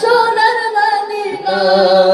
সোনার মদিনা তুমি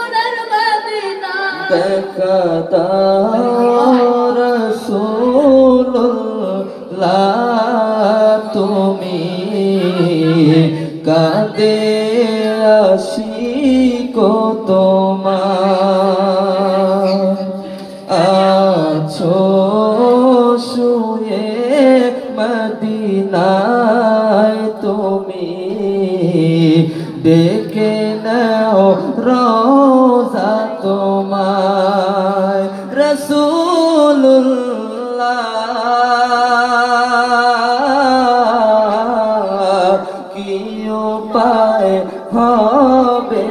সোনার মদিনা দেখা তুমি কাঁদে আসি তোমার। আছো শুয়ে মদিনায় তুমি ডেকে নাও রোজা রসুল্লাহ কি উপায় হবে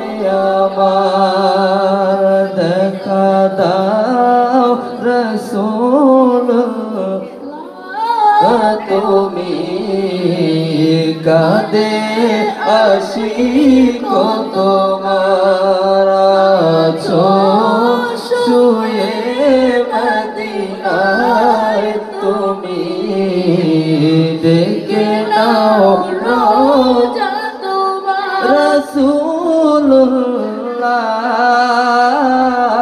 আমার দেখা দাও রসুল তুমি কাদে আসি কত মারাছো মদিনায় তুমি ডেকে নাও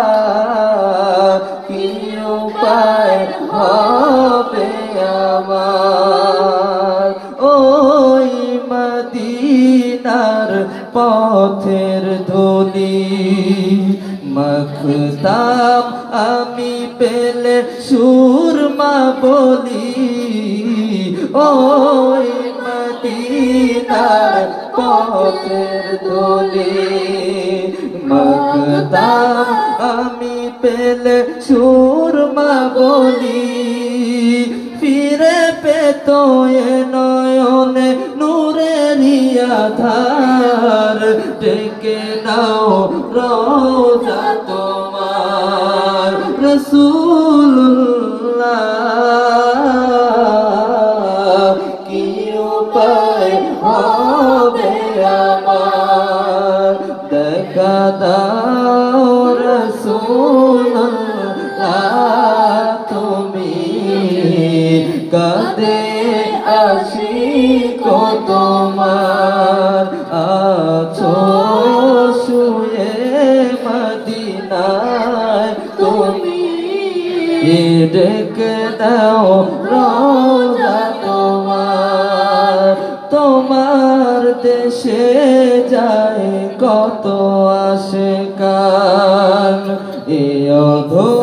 রসুল্লাহ কি উপায় হবে আমার? ওই মদিনার পথের ধুলি মখতাম, আমি পেলে সুরমা বলি পথের ধুলি। মখতাম, আমি পেলে সুরমা বলি, ফিরে পেত এ নয়নে নূরের আধার ডেকে নাও রোজা তোমার রসুল্লাহ কি উপায় হবে আমার? কাদে আসি কো তোমার। ডেকে দাও রোজা তোমার তোমার দেশে যায় কত আশে কান এ অধো